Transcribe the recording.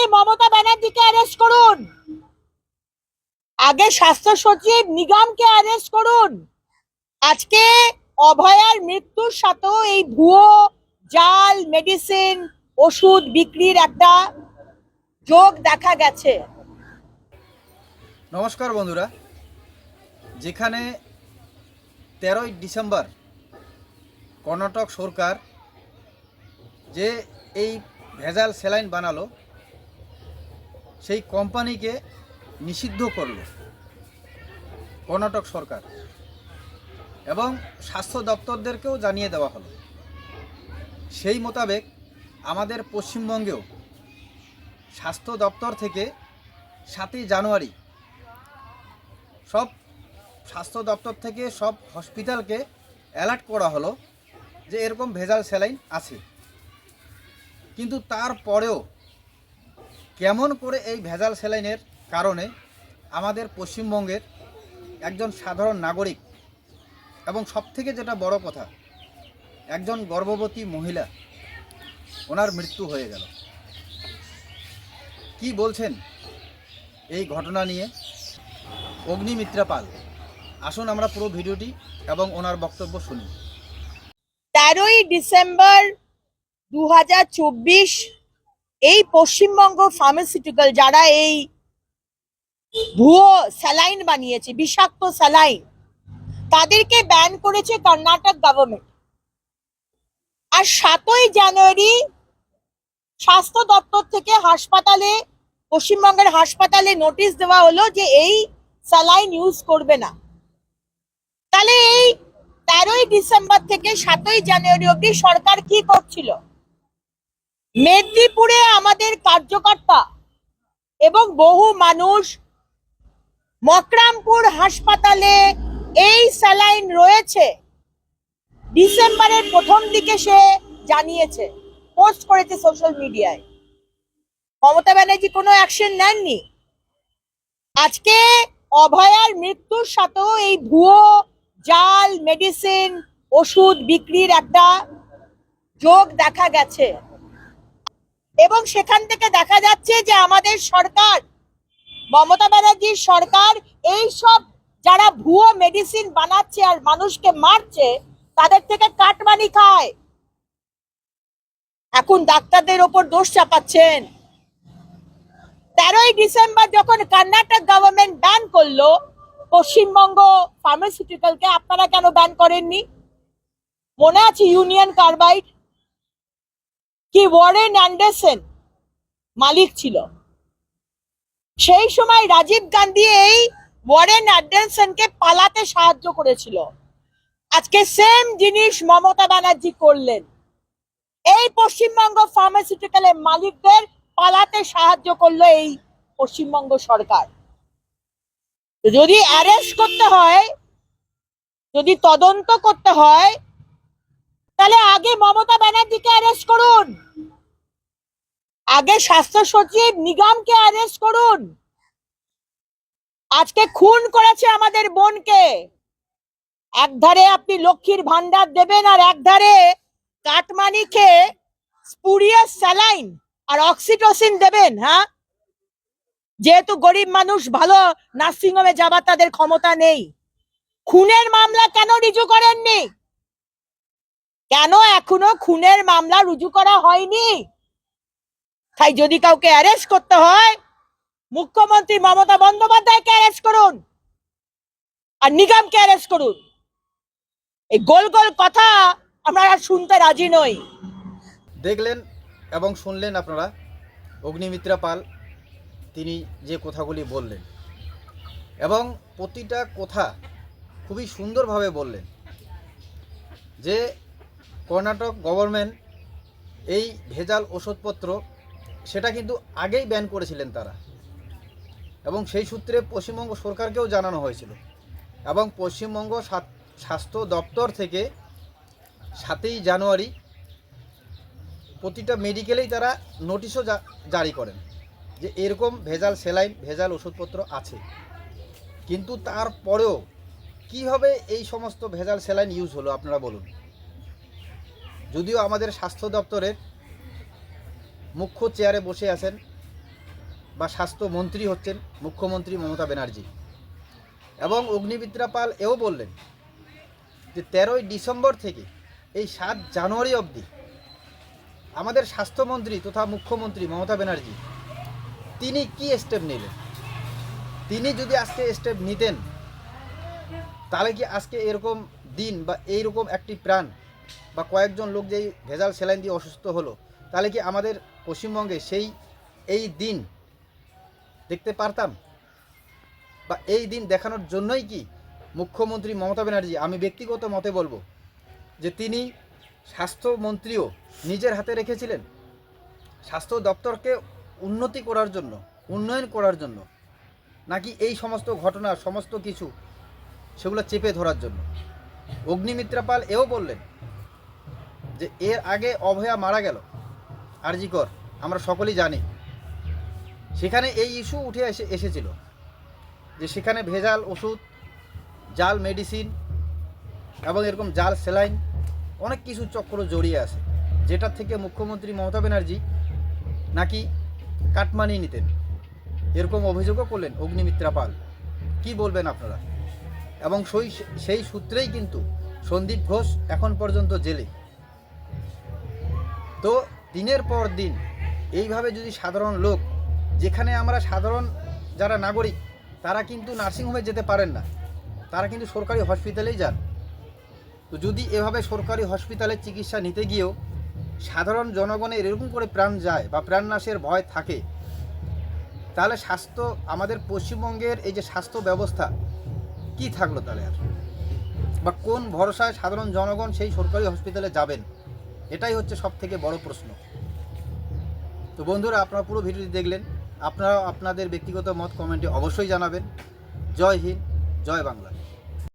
আগে মমতা ব্যানার্জিকে অ্যারেস্ট করুন। আগে স্বাস্থ্য সচিব নিগমকে অ্যারেস্ট করুন। আজকে অভয়ার মৃত্যুর সাথেও এই ভুয়ো জাল মেডিসিন ওষুধ বিক্রির একটা যোগ দেখা গেছে। নমস্কার বন্ধুরা। যেখানে তেরোই ডিসেম্বর কর্ণাটক সরকার যে এই ভেজাল স্যালাইন বানালো সেই কোম্পানিকে নিষিদ্ধ করল কর্ণাটক সরকার এবং স্বাস্থ্য দপ্তরদেরকেও জানিয়ে দেওয়া হলো। সেই মোতাবেক আমাদের পশ্চিমবঙ্গেও স্বাস্থ্য দপ্তর থেকে সাতই জানুয়ারি সব স্বাস্থ্য দপ্তর থেকে সব হসপিটালকে অ্যালার্ট করা হলো যে এরকম ভেজাল স্যালাইন আছে। কিন্তু তারপরেও কেমন করে এই ভেজাল সেলাইনের কারণে আমাদের পশ্চিমবঙ্গের একজন সাধারণ নাগরিক এবং সবথেকে যেটা বড় কথা, একজন গর্ভবতী মহিলা, ওনার মৃত্যু হয়ে গেল। কি বলছেন এই ঘটনা নিয়ে? অগ্নিমিত্রা পাল, আসুন আমরা পুরো ভিডিওটি এবং ওনার বক্তব্য শুনি। তেরোই ডিসেম্বর দু হাজার চব্বিশ এই পশ্চিমবঙ্গ ফার্মাসিউটিক্যাল যারা এই ভুয়ো স্যালাইন বানিয়েছে, বিষাক্ত স্যালাইন তাদেরকে ব্যান করেছে কর্ণাটক গভর্নমেন্ট আর সাতই জানুয়ারি স্বাস্থ্য দপ্তর থেকে হাসপাতালে, পশ্চিমবঙ্গের হাসপাতালে নোটিশ দেওয়া হলো যে এই স্যালাইন ইউজ করবে না। তাহলে এই তেরোই ডিসেম্বর থেকে সাতই জানুয়ারি অবধি সরকার কি করছিল? মেদিনীপুরে আমাদের কার্যকর্তা এবং বহু মানুষ মকরামপুর হাসপাতালে এই স্যালাইন রয়েছে। ডিসেম্বরের প্রথম দিকে সে জানিয়েছে, পোস্ট করেছে সোশ্যাল মিডিয়ায়। মমতা ব্যানার্জি কোনো অ্যাকশন নেননি। আজকে অভয়ার মৃত্যুর সাথেও এই ভুয়ো জাল, মেডিসিন, ওষুধ বিক্রির একটা যোগ দেখা গেছে। এবং সেখান থেকে দেখা যাচ্ছে যে আমাদের সরকার, মমতা ব্যানার্জির সরকার এই সব যারা ভুয়ো মেডিসিন বানাচ্ছে আর মানুষকে মারছে, তাদের থেকে কাটমানি খায়। এখন ডাক্তারদের ওপর দোষ চাপাচ্ছেন। তেরোই ডিসেম্বর যখন কর্ণাটক গভর্নমেন্ট ব্যান করল, পশ্চিমবঙ্গ ফার্মাসিউটিক্যালকে আপনারা কেন ব্যান করেননি? মনে আছে ইউনিয়ন কার্বাইড কি ওয়ারেন অ্যান্ডারসন? মালিক ছিল। সেই সময় রাজীব গান্ধী এই ওয়ারেন অ্যান্ডারসনকে পালাতে সাহায্য করেছিল। আজকে সেম জিনিস মমতা ব্যানার্জি করলেন। এই পশ্চিমবঙ্গ ফার্মাসিউটিক্যালের মালিকদের পালাতে সাহায্য করল এই পশ্চিমবঙ্গ সরকার। যদি অ্যারেস্ট করতে হয়, যদি তদন্ত করতে হয় তাহলে আগে মমতা ব্যানার্জিকে অ্যারেস্ট করুন। আগে স্বাস্থ্য সচিব নিগমকে অ্যারেস্ট করুন। আজকে খুন করেছে আমাদের বোনকে। একধারে আপনি লক্ষ্মীর ভান্ডার দেবেন আর একধারে কাটমানিকে স্পুরিয়াস স্যালাইন আর অক্সিটোসিন দেবেন হ্যাঁ? যেহেতু গরিব মানুষ, ভালো নার্সিংহোমে যাবার তাদের ক্ষমতা নেই। খুনের মামলা কেন রিজু করেননি? কেন এখনও খুনের মামলা রুজু করা হয়নি? তাই যদি কাউকে অ্যারেস্ট করতে হয়, মুখ্যমন্ত্রী মমতা বন্দ্যোপাধ্যায়কে অ্যারেস্ট করুন আর নিগমকে অ্যারেস্ট করুন। এই গোল গোল কথা আমরা আর শুনতে রাজি নই। দেখলেন এবং শুনলেন আপনারা, অগ্নিমিত্রা পাল, তিনি যে কথাগুলি বললেন এবং প্রতিটা কথা খুবই সুন্দরভাবে বললেন যে কর্ণাটক গভর্নমেন্ট এই ভেজাল ওষুধপত্র, সেটা কিন্তু আগেই ব্যান করেছিলেন তারা। এবং সেই সূত্রে পশ্চিমবঙ্গ সরকারকেও জানানো হয়েছিল। এবং পশ্চিমবঙ্গ স্বাস্থ্য দপ্তর থেকে সাতই জানুয়ারি প্রতিটা মেডিকেলেই তারা নোটিশও জারি করেন যে এরকম ভেজাল সেলাইন ভেজাল ওষুধপত্র আছে। কিন্তু তারপরেও কীভাবে এই সমস্ত ভেজাল সেলাইন ইউজ হলো, আপনারা বলুন? যদিও আমাদের স্বাস্থ্য দপ্তরের মুখ্য চেয়ারে বসে আছেন বা স্বাস্থ্যমন্ত্রী হচ্ছেন মুখ্যমন্ত্রী মমতা ব্যানার্জি। এবং অগ্নিমিত্রা পাল এও বললেন যে, তেরোই ডিসেম্বর থেকে এই সাত জানুয়ারি অবধি আমাদের স্বাস্থ্যমন্ত্রী তথা মুখ্যমন্ত্রী মমতা ব্যানার্জি, তিনি কি স্টেপ নিলেন? তিনি যদি আজকে স্টেপ নিতেন, তাহলে কি আজকে এরকম দিন বা এইরকম একটি প্রাণ বা কয়েকজন লোক যেই ভেজাল সেলাইন দিয়ে অসুস্থ হলো, তাহলে কি আমাদের পশ্চিমবঙ্গে সেই, এই দিন দেখতে পারতাম? বা এই দিন দেখানোর জন্যই কি মুখ্যমন্ত্রী মমতা ব্যানার্জি, আমি ব্যক্তিগত মতে বলব, যে তিনি স্বাস্থ্যমন্ত্রীও নিজের হাতে রেখেছিলেন। স্বাস্থ্য দপ্তরকে উন্নতি করার জন্য, উন্নয়ন করার জন্য, নাকি এই সমস্ত ঘটনা, সমস্ত কিছু, সেগুলো চেপে ধরার জন্য? অগ্নিমিত্রা পাল এও বললেন যে এর আগে অভয়া মারা গেল। আরজিকর আমরা সকলেই জানি। সেখানে এই ইস্যু উঠে এসে, এসেছিল। যে সেখানে ভেজাল ওষুধ, জাল মেডিসিন এবং এরকম জাল সেলাইন অনেক কিছু চক্র জড়িয়ে আছে। যেটা থেকে মুখ্যমন্ত্রী মমতা ব্যানার্জি নাকি কাটমানি নিতেন। এরকম অভিযোগও করলেন অগ্নিমিত্রা পাল। কি বলবেন আপনারা? এবং সেই সেই সূত্রেই কিন্তু সন্দীপ ঘোষ এখন পর্যন্ত জেলে। তো দিনের পর দিন এইভাবে যদি সাধারণ লোক, যেখানে আমরা সাধারণ যারা নাগরিক, তারা কিন্তু নার্সিংহোমে যেতে পারেন না। তারা কিন্তু সরকারি হসপিটালেই যান। তো যদি এভাবে সরকারি হসপিটালে চিকিৎসা নিতে গিয়েও সাধারণ জনগণের এরকম করে প্রাণ যায় বা প্রাণনাশের ভয় থাকে, তাহলে স্বাস্থ্য, আমাদের পশ্চিমবঙ্গের এই যে স্বাস্থ্য ব্যবস্থা, কি থাকল তাহলে আর? বা কোন ভরসায় সাধারণ জনগণ সেই সরকারি হসপিটালে যাবেন? এটাই হচ্ছে সব থেকে বড় প্রশ্ন। তো বন্ধুরা, আপনারা পুরো ভিডিওটি দেখলেন। আপনারা আপনাদের ব্যক্তিগত মত কমেন্টে অবশ্যই জানাবেন। জয় হিন্দ, জয় বাংলা।